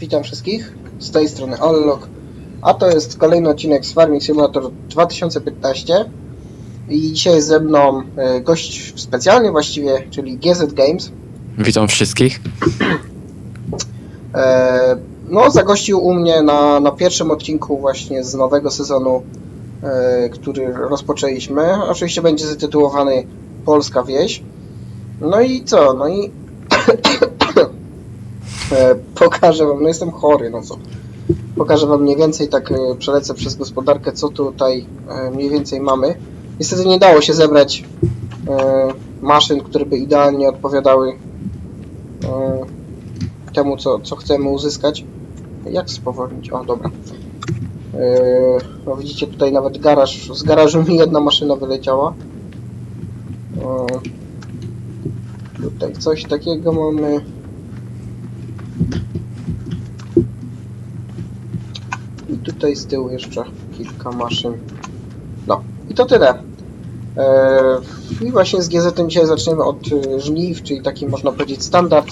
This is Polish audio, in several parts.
Witam wszystkich, z tej strony Allog, a to jest kolejny odcinek z Farming Simulator 2015 i dzisiaj jest ze mną e, gość specjalny właściwie, czyli GZ Games. Witam wszystkich. E, No, zagościł u mnie na, na pierwszym odcinku właśnie z nowego sezonu, e, który rozpoczęliśmy. Oczywiście będzie zatytułowany Polska Wieś. No i co? No i pokażę wam, no jestem chory, no co? Pokażę wam mniej więcej, tak e, przelecę przez gospodarkę, co tutaj e, mniej więcej mamy. Niestety nie dało się zebrać e, maszyn, które by idealnie odpowiadały temu, co, co chcemy uzyskać. Jak spowolnić? O, dobra. No widzicie tutaj nawet garaż. Z garażu mi jedna maszyna wyleciała. Tutaj coś takiego mamy. I tutaj z tyłu jeszcze kilka maszyn. No, i to tyle. Yy, I właśnie z GZ dzisiaj zaczniemy od y, żniw, czyli taki można powiedzieć standard.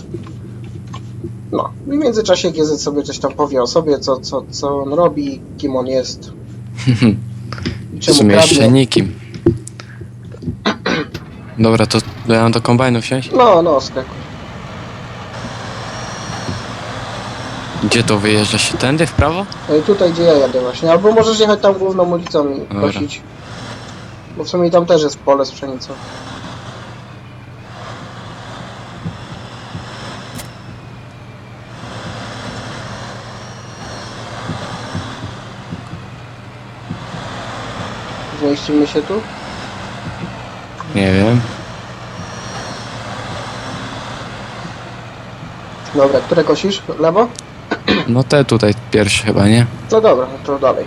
No, i w międzyczasie GZ sobie coś tam powie o sobie, co, co, co on robi, kim on jest. I W czemu sumie jeszcze nikim. Dobra, to ja mam do kombajnu wsiąść? No, no, skakuj. Gdzie to wyjeżdża się? Tędy w prawo? No i tutaj gdzie ja jadę właśnie. Albo możesz jechać tam główną ulicą i Dobra. kosić. Bo w sumie tam też jest pole z pszenicą. Zmieścimy się tu? Nie wiem. Dobra, które kosisz? Lewo? No te tutaj pierwsze chyba, nie? No dobra, no to dalej.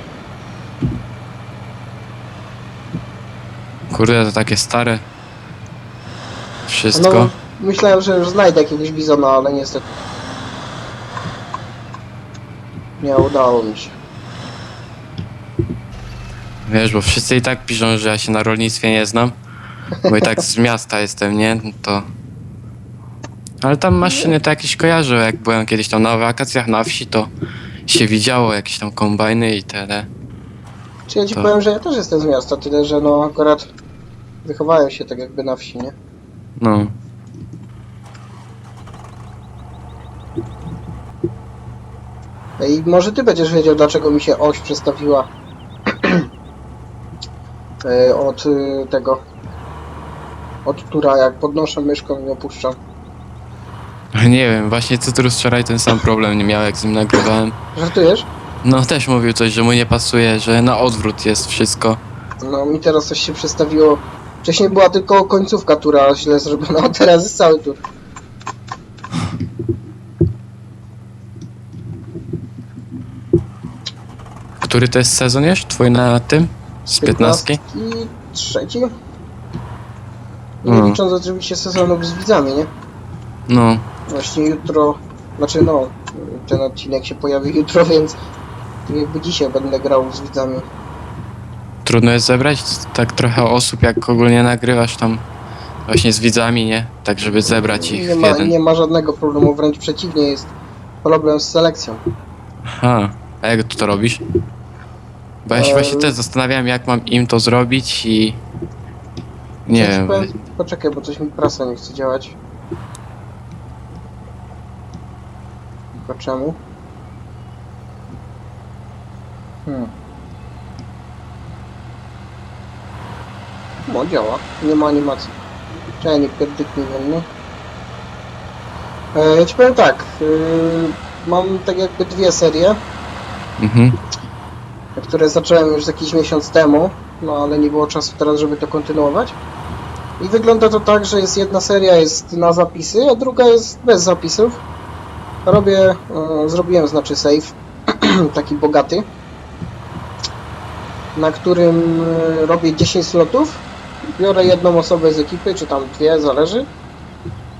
Kurde, to takie stare. Wszystko. No, myślałem, że już znajdę jakiegoś bizona, ale niestety. Nie udało mi się. Wiesz, bo wszyscy i tak piszą, że ja się na rolnictwie nie znam. Bo i tak z miasta jestem, nie? No To... Ale tam maszyny to jakieś kojarzę. Jak byłem kiedyś tam na wakacjach na wsi, to się widziało jakieś tam kombajny i tyle. Czy ja ci To- powiem, że ja też jestem z miasta, tyle że no akurat wychowałem się tak jakby na wsi, nie? No. I może ty będziesz wiedział, dlaczego mi się oś przestawiła e, od y, tego, od tura, jak podnoszę myszką i opuszczam. Nie wiem, właśnie Cytrus wczoraj ten sam problem nie miał, jak z nim nagrywałem. Żartujesz? No też mówił coś, że mu nie pasuje, że na odwrót jest wszystko. No mi teraz coś się przestawiło. Wcześniej była tylko końcówka tura źle zrobiona, a teraz jest cały tur. Który to jest sezon jeszcze? Twój na tym? Z 15? I trzeci? Nie Mm. licząc oczywiście sezonów z widzami, nie? No. Właśnie jutro, znaczy no, ten odcinek się pojawi jutro, więc jakby dzisiaj będę grał z widzami. Trudno jest zebrać tak trochę osób, jak ogólnie nagrywasz tam właśnie z widzami, nie? Tak, żeby zebrać ich Nie w ma, jeden. nie ma żadnego problemu, wręcz przeciwnie, jest problem z selekcją. Aha. A jak ty to robisz? Bo ja się właśnie też zastanawiam, jak mam im to zrobić i... Nie Ja ci wiem. powiem- Poczekaj, bo coś mi prasa nie chce działać. Tylko czemu? Hmm. No działa, nie ma animacji. Czekaj, nie pierdyknij we mnie. E, ja ci powiem tak, yy, mam tak jakby dwie serie, Mhm. które zacząłem już jakiś miesiąc temu, no ale nie było czasu teraz, żeby to kontynuować. I wygląda to tak, że jest jedna seria jest na zapisy, a druga jest bez zapisów. Robię, e, zrobiłem znaczy save, taki bogaty, na którym e, robię 10 slotów. Biorę jedną osobę z ekipy, czy tam dwie, zależy.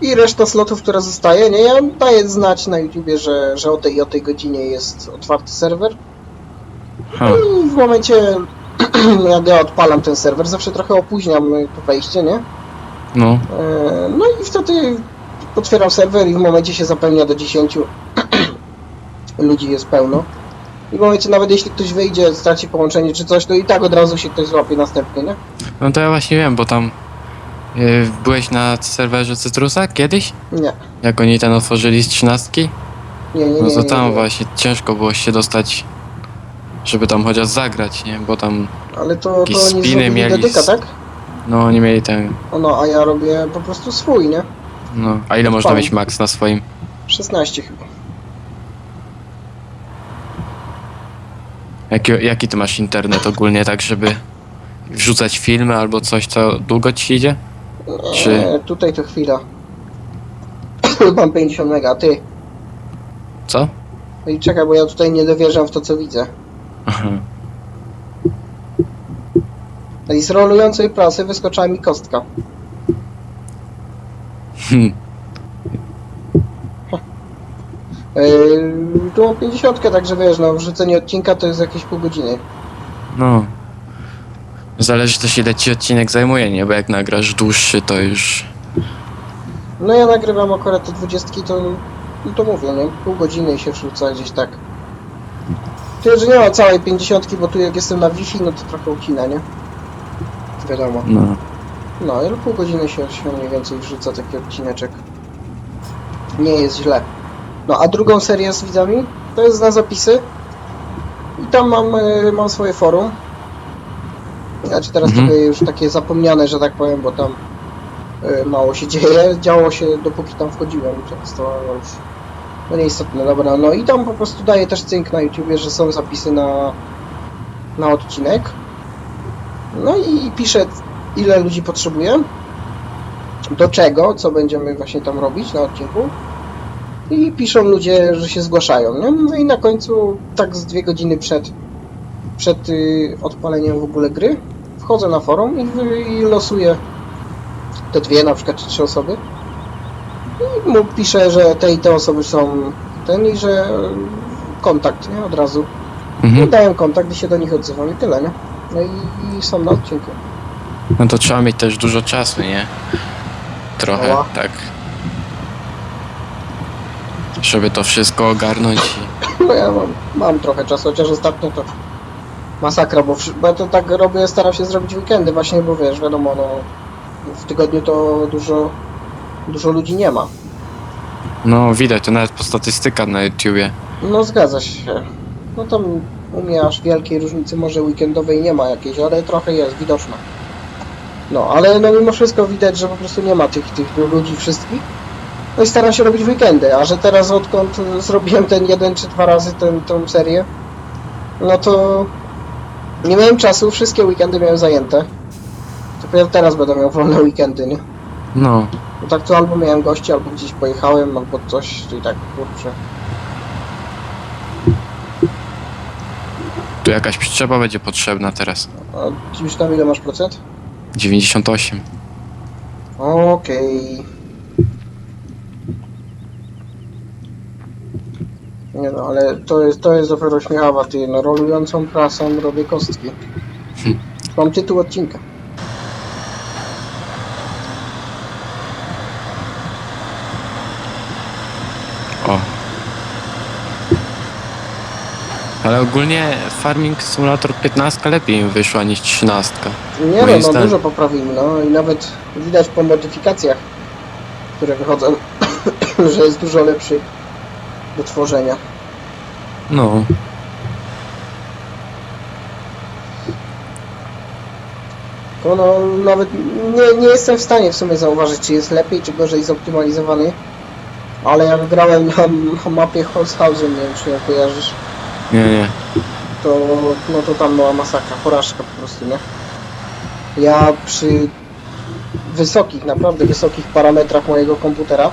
I reszta slotów, która zostaje, nie, ja daję znać na YouTubie, że, że o tej i o tej godzinie jest otwarty serwer. I w momencie, jak ja odpalam ten serwer, zawsze trochę opóźniam y, to wejście, nie? No. E, No i wtedy otwieram serwer i w momencie się zapełnia do 10 ludzi jest pełno. I w momencie nawet jeśli ktoś wyjdzie, straci połączenie czy coś, to i tak od razu się ktoś złapie następny, nie? No to ja właśnie wiem, bo tam yy, byłeś na serwerze Cytrusa kiedyś? Nie, Jak oni ten otworzyli z trzynastki? nie, nie, nie. No to nie, tam nie. właśnie ciężko było się dostać, żeby tam chociaż zagrać, nie? Bo tam, Ale to, to jakieś oni spiny zrobili mieli dedyka, z- tak? no oni mieli ten, O, No, a ja robię po prostu swój, nie? No. A ile można Pan. mieć max na swoim? 16 chyba. Jaki, jaki ty masz internet ogólnie, tak żeby wrzucać filmy albo coś, co długo ci idzie? Czy- E, tutaj to chwila. Mam 50 mega, ty? Co? No i czekaj, bo ja tutaj nie dowierzam w to, co widzę. Aha. No I z rolującej prasy wyskoczyła mi kostka. Hmm. Yy, tu mam 50, także wiesz, no wrzucenie odcinka to jest jakieś pół godziny. No. Zależy też ile ci odcinek zajmuje, nie? Bo jak nagrasz dłuższy, to już... No ja nagrywam akurat te 20, to, no to mówię, nie? Pół godziny i się wrzuca gdzieś tak. Tyle, że nie ma całej 50, bo tu jak jestem na Wi-Fi, no to trochę ucina, nie? Wiadomo. No. No, ale pół godziny się, się mniej więcej wrzuca taki odcineczek. Nie jest źle. No, a drugą serię z widzami to jest na zapisy. I tam mam, e, mam swoje forum. Znaczy teraz Mhm. trochę już takie zapomniane, że tak powiem, bo tam e, mało się dzieje. Działo się dopóki tam wchodziłem często, już no nieistotne, dobra. No i tam po prostu daję też cynk na YouTubie, że są zapisy na, na odcinek. No i piszę ile ludzi potrzebuje, do czego, co będziemy właśnie tam robić na odcinku. I piszą ludzie, że się zgłaszają. Nie? No i na końcu, tak z dwie godziny przed, przed y, odpaleniem w ogóle gry, wchodzę na forum i, i losuję te dwie, na przykład czy trzy osoby. I mu piszę, że te i te osoby są ten i że kontakt, nie? Od razu. I Mhm. daję kontakt i się do nich odzywam i tyle, nie? No i, i są na odcinku. No to trzeba mieć też dużo czasu, nie? Trochę, tak. Żeby to wszystko ogarnąć i... No ja mam, mam trochę czasu, chociaż ostatnio to masakra, bo, wszy- bo ja to tak robię, staram się zrobić weekendy właśnie, bo wiesz, wiadomo, no w tygodniu to dużo, dużo ludzi nie ma. No widać to nawet po statystykach na YouTubie. No zgadza się. No tam u mnie aż wielkiej różnicy może weekendowej nie ma jakiejś, ale trochę jest widoczna. No, ale no mimo wszystko widać, że po prostu nie ma tych, tych ludzi wszystkich. No i staram się robić weekendy, a że teraz odkąd zrobiłem ten jeden czy dwa razy ten, tą serię, no to nie miałem czasu, wszystkie weekendy miałem zajęte. Dopiero teraz będę miał wolne weekendy, nie? No. No tak to albo miałem gości, albo gdzieś pojechałem, albo coś, i tak, kurczę. Tu jakaś przyczepa będzie potrzebna teraz. A już tam ile masz procent? 98. Okej. Nie no, ale to jest, to jest dopiero śmiechawa, ty, no rolującą prasą robię kostki. Hm. Mam tytuł odcinka. Ale ogólnie Farming Simulator 15 lepiej mi wyszła niż 13. Nie Moim no, no zdaniem. dużo poprawimy, no i nawet widać po modyfikacjach, które wychodzą, że jest dużo lepszy do tworzenia. No. No, nawet nie, nie jestem w stanie w sumie zauważyć, czy jest lepiej, czy gorzej zoptymalizowany. Ale jak grałem na, na mapie Holzhausen, nie wiem czy ją kojarzysz, Nie, nie. to, no to tam była masakra, porażka po prostu, nie? Ja przy wysokich, naprawdę wysokich parametrach mojego komputera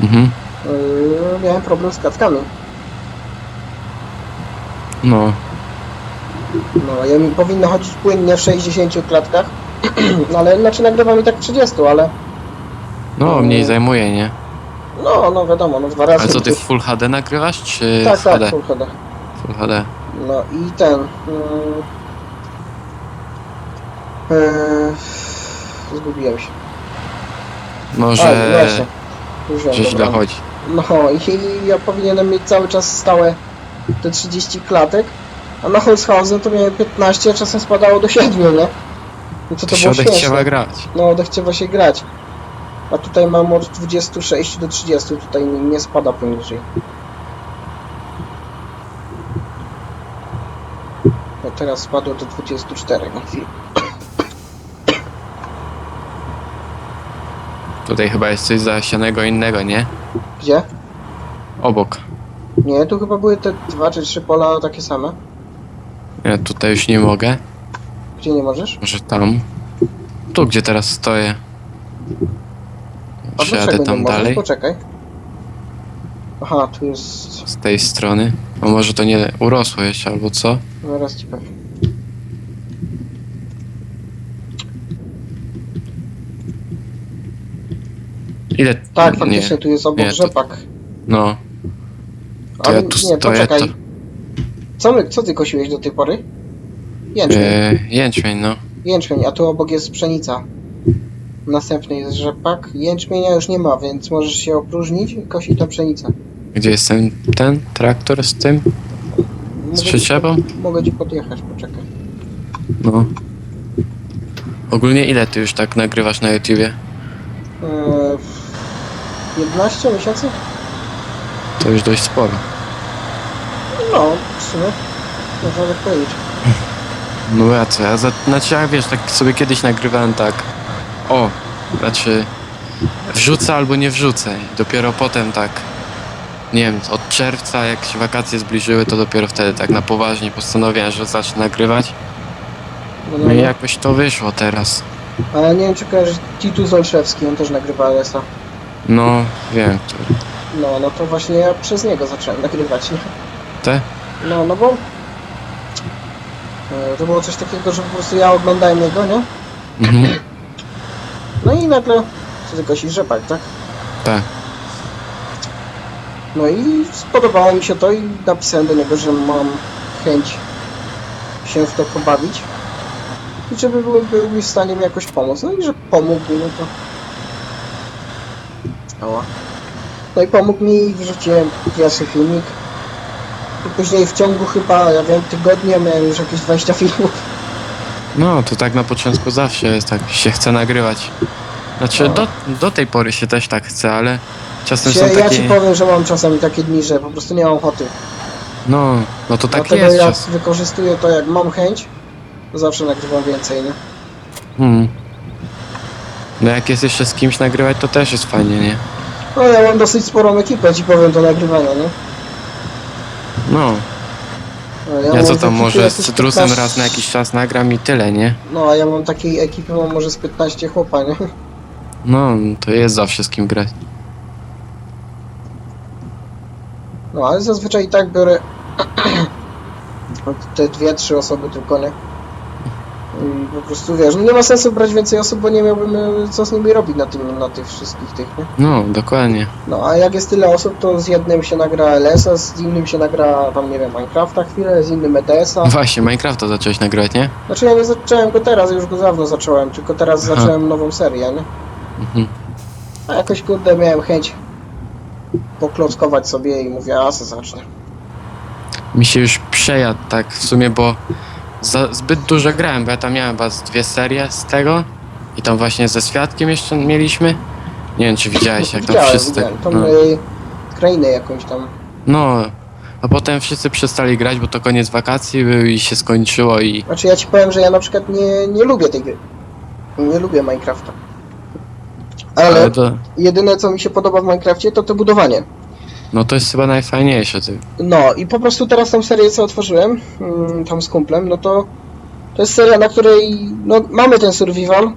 Mhm. yy, miałem problem z klatkami. No. No, ja mi powinno chodzić płynnie w 60 klatkach, ale znaczy nagrywam i tak w 30, ale No, mniej zajmuje, nie? no, no wiadomo, no dwa razy. Ale co, ty w Full HD nagrywasz, czy Tak, w tak, HD? Full HD. HD. No i ten. Mm, e, zgubiłem się. No, A, że, właśnie. Już wiem, że źle dobra. chodzi. No i ja powinienem mieć cały czas stałe te 30 klatek, a na Holzhausen to miałem 15, a czasem spadało do 7, nie? No to to było śmieszne. grać. No, odechciewa się grać. A tutaj mam od 26 do 30, tutaj nie, nie spada poniżej. Teraz spadło do 24 na chwilę. Tutaj chyba jest coś zasianego innego, nie? Gdzie? Obok. Nie, tu chyba były te dwa czy trzy pola takie same. Ja tutaj już nie mogę. Gdzie nie możesz? Może tam. Tu, gdzie teraz stoję. A Przejadę dlaczego nie tam możesz? dalej. Poczekaj. Aha, tu jest... Z tej strony. A może to nie urosło jeszcze, albo co? Zaraz ci powiem. Ile? Tak, nie, faktycznie tu jest obok nie, to- rzepak. No, to Ale ja tu nie, stoję, poczekaj. to... Co, my, co ty kosiłeś do tej pory? Jęczmień. E, jęczmień, no. Jęczmień, a tu obok jest pszenica. Następny jest rzepak. Jęczmienia już nie ma, więc możesz się opróżnić i kosić tą pszenicę. Gdzie jest ten, ten traktor z tym? Mogę Z ci przyczepą? Mogę ci podjechać, poczekaj. No. Ogólnie ile ty już tak nagrywasz na YouTubie? Eee, 11 miesięcy? To już dość sporo. No, w sumie. Można tak powiedzieć. No ja co, ja za, znaczy ja wiesz, tak sobie kiedyś nagrywałem tak, o, znaczy wrzucę albo nie wrzucę. I dopiero potem tak, nie wiem, od czerwca jak się wakacje zbliżyły, to dopiero wtedy tak na poważnie postanowiłem, że zacznę nagrywać. No, No i jakoś to wyszło teraz. Ale nie wiem, czy kojarzysz Titus Olszewski, on też nagrywa LS-a. No, wiem, który. No, no to właśnie ja przez niego zacząłem nagrywać, nie? Te? No, no bo... e, To było coś takiego, że po prostu ja oglądałem jego, nie? Mhm, No i nagle... Co ty kosisz rzepak, tak? tak. No i spodobało mi się to i napisałem do niego, że mam chęć się w to pobawić. I żeby był, był mi w stanie mi jakoś pomóc. No i że pomógł mi, no to... Ała. No i pomógł mi wrzuciłem pierwszy filmik. I później w ciągu chyba, ja wiem, tygodnia miałem już jakieś 20 filmów. No, to tak na początku zawsze jest tak, się chce nagrywać. Znaczy, No. do, do tej pory się też tak chce, ale czasem Się, są Ja ci takie... powiem, że mam czasami takie dni, że po prostu nie mam ochoty. No, no to tak Dlatego jest ja czas. wykorzystuję to, jak mam chęć, to zawsze nagrywam więcej, nie? Hmm. No jak jest jeszcze z kimś nagrywać, to też jest fajnie, nie? No ja mam dosyć sporą ekipę, ci powiem, do nagrywania, nie? No, No, ja, mam co w tam ekipie może z jakieś cytrusem 15 raz na jakiś czas nagram i tyle, nie? No, a ja mam takiej ekipy, mam może z 15 chłopa, nie? No, to jest zawsze z kim grać. No, ale zazwyczaj i tak biorę te dwie, trzy osoby tylko, nie? I po prostu, wiesz, no nie ma sensu brać więcej osób, bo nie miałbym e, co z nimi robić na, tym, na tych wszystkich tych, nie? No, dokładnie. No, a jak jest tyle osób, to z jednym się nagra LS-a, z innym się nagra, tam, nie wiem, Minecrafta chwilę, z innym ETS-a. Właśnie, Minecrafta zacząłeś nagrywać, nie? Znaczy ja nie zacząłem go teraz, już go dawno zacząłem, tylko teraz Aha. zacząłem nową serię, nie? Mhm. A jakoś kurde miałem chęć poklockować sobie i mówię, a se zacznę. Mi się już przejadł tak w sumie, bo za, zbyt dużo grałem, bo ja tam miałem was dwie serie z tego i tam właśnie ze Świadkiem jeszcze mieliśmy. Nie wiem, czy widziałeś, jak tam Widziałem, wszyscy... widziałem, tą No. y, krainę jakąś tam. no, a potem wszyscy przestali grać, bo to koniec wakacji był i się skończyło i... Znaczy ja ci powiem, że ja na przykład nie, nie lubię tej gry. Nie lubię Minecrafta. Ale, Ale to... jedyne co mi się podoba w Minecrafcie to to budowanie. No to jest chyba najfajniejsze, ty. No i po prostu teraz tą serię co otworzyłem, mm, tam z kumplem, no to to jest seria, na której no, mamy ten survival,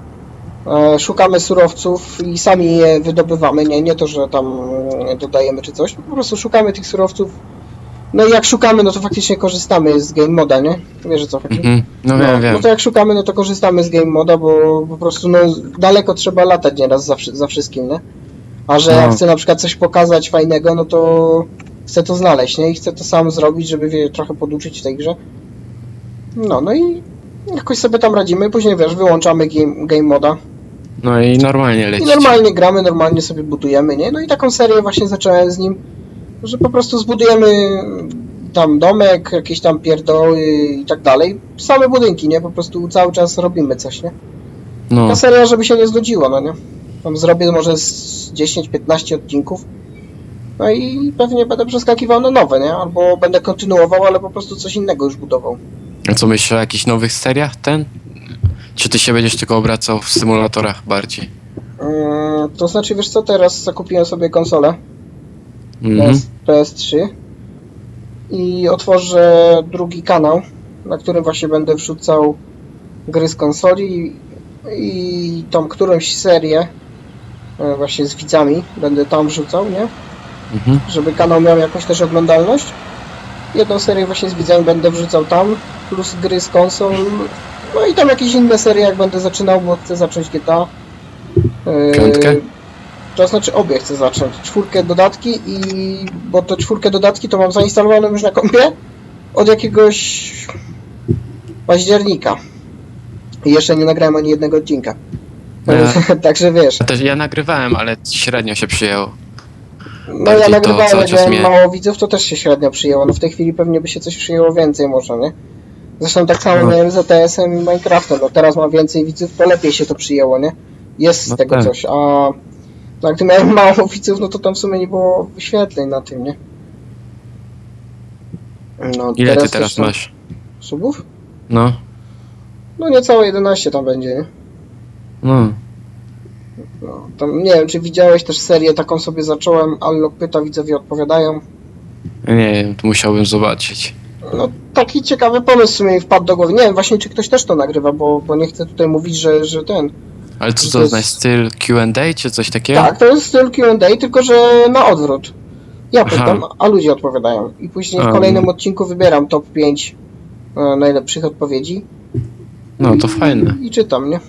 e, szukamy surowców i sami je wydobywamy, nie, nie to, że tam e, dodajemy czy coś, po prostu szukamy tych surowców. No i jak szukamy, no to faktycznie korzystamy z game moda, nie? Wiesz o co chodzi? Mhm. No no, wiem, wiem. no to jak szukamy, no to korzystamy z game moda, bo po prostu no, daleko trzeba latać nieraz za, wszy- za wszystkim, nie? A że ja No. chcę na przykład coś pokazać fajnego, no to chcę to znaleźć, nie? I chcę to sam zrobić, żeby wie, trochę poduczyć w tej grze. No, no i jakoś sobie tam radzimy. Później wiesz, wyłączamy game, game moda. No i normalnie leci. I normalnie gramy, normalnie sobie budujemy, nie? No i taką serię właśnie zacząłem z nim, że po prostu zbudujemy tam domek, jakieś tam pierdoły i tak dalej. Same budynki, nie? Po prostu cały czas robimy coś, nie? No, Ta seria, żeby się nie znudziła, no nie? Tam zrobię może z 10-15 odcinków. No i pewnie będę przeskakiwał na nowe, nie? Albo będę kontynuował, ale po prostu coś innego już budował. a co myślisz o jakichś nowych seriach ten? Czy ty się będziesz tylko obracał w symulatorach bardziej? Yy, to znaczy, wiesz co, teraz zakupiłem sobie konsolę Mhm. PS, PS3 i otworzę drugi kanał, na którym właśnie będę wrzucał gry z konsoli i, tą którąś serię e, właśnie z widzami będę tam wrzucał, nie? Mhm. Żeby kanał miał jakąś też oglądalność. Jedną serię właśnie z widzami będę wrzucał tam, plus gry z konsol. No i tam jakieś inne serie jak będę zaczynał, bo chcę zacząć GTA. Yy, Piątkę? To znaczy obie chcę zacząć. Czwórkę dodatki i... bo to czwórkę dodatki to mam zainstalowane już na kompie od jakiegoś października. I jeszcze nie nagrałem ani jednego odcinka. Ja- Także wiesz. Ja też ja nagrywałem, ale średnio się przyjęło. No ja Bardziej to nagrywałem, cały jak czas miałem mnie- mało widzów, to też się średnio przyjęło. No w tej chwili pewnie by się coś przyjęło więcej może, nie? Zresztą tak samo No. miałem z ATS-em i Minecraftem. No teraz mam więcej widzów, to lepiej się to przyjęło, nie? Jest z No tego tak. coś, a no jak miałem mało widzów, no to tam w sumie nie było wyświetleń na tym, nie? No, Ile ty też teraz tam- masz? Subów? No, No niecałe 11 tam będzie, nie? no. No, tam, nie wiem, czy widziałeś też serię, taką sobie zacząłem, Allok pyta, widzowie odpowiadają. Nie wiem, to musiałbym zobaczyć. No, taki ciekawy pomysł w sumie mi wpadł do głowy. Nie wiem właśnie, czy ktoś też to nagrywa, bo, bo nie chcę tutaj mówić, że, że ten. Ale co To to jest- znaczy styl Q&A czy coś takiego? Tak, to jest styl Q&A, tylko że na odwrót. Ja Aha. pytam, a ludzie odpowiadają. I później w A. kolejnym odcinku wybieram top 5 e, najlepszych odpowiedzi. No to fajne. I, czytam, nie?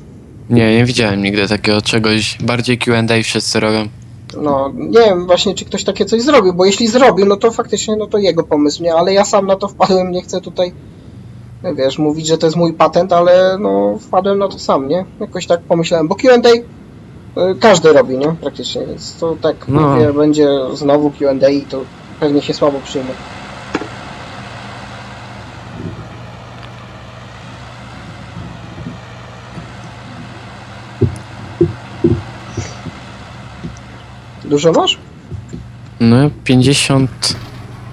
Nie, nie widziałem nigdy takiego czegoś. Bardziej Q&A wszyscy robią. No, nie wiem właśnie, czy ktoś takie coś zrobił, bo jeśli zrobił, no to faktycznie, no to jego pomysł, nie? Ale ja sam na to wpadłem, nie chcę tutaj, wiesz, mówić, że to jest mój patent, ale no, wpadłem na to sam, nie? Jakoś tak pomyślałem, bo Q&A y, każdy robi, nie? Praktycznie, więc to tak, No. mówię, będzie znowu Q&A i to pewnie się słabo przyjmie. Dużo masz? No 50...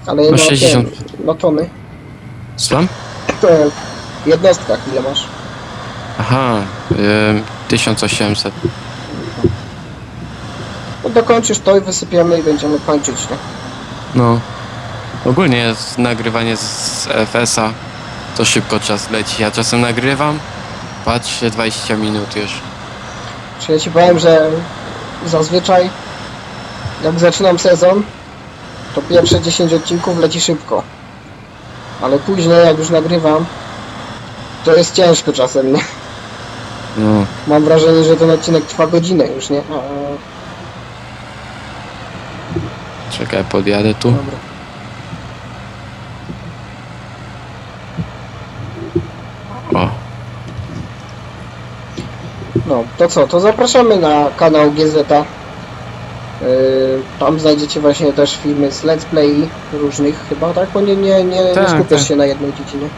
Ale No na 60. Ten, na tony. Słucham? To w jednostkach ile masz? Aha, ym, 1800. No dokończysz to i wysypiemy i będziemy kończyć, nie? No. Ogólnie jest nagrywanie z FS-a. To szybko czas leci. Ja czasem nagrywam, patrzę 20 minut już. Czy ja ci powiem, że zazwyczaj jak zaczynam sezon, to pierwsze 10 odcinków leci szybko. Ale później jak już nagrywam, to jest ciężko czasem, nie? No. Mam wrażenie, że ten odcinek trwa godzinę już, nie? A, Czekaj, podjadę tu. dobra. O, No, to co, to zapraszamy na kanał GZ. Yy, tam znajdziecie właśnie też filmy z let's play różnych chyba, tak? Bo nie, nie, nie, nie Tak, skupiasz tak. się na jednej dziedzinie.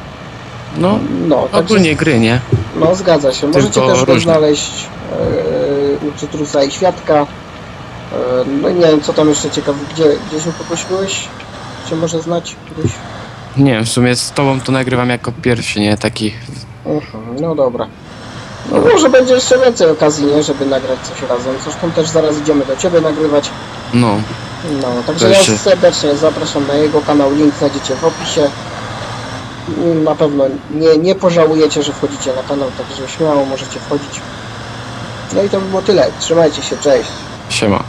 no. No, Ogólnie gry, nie? no zgadza się. Możecie Tylko też go różne. znaleźć yy, u Cytrusa i Świadka. Yy, no i nie wiem, co tam jeszcze ciekawe, gdzie, gdzie się poprosiłeś? Cię może znać któryś? Nie wiem, w sumie z tobą to nagrywam jako pierwszy, nie? Taki... Mhm, no dobra. No może będzie jeszcze więcej okazji, nie? Żeby nagrać coś razem. Zresztą też zaraz idziemy do Ciebie nagrywać. No. No, także ja jeszcze- serdecznie zapraszam na jego kanał, link znajdziecie w opisie. Na pewno nie, nie pożałujecie, że wchodzicie na kanał, także śmiało możecie wchodzić. No i to by było tyle. Trzymajcie się, cześć. Siema.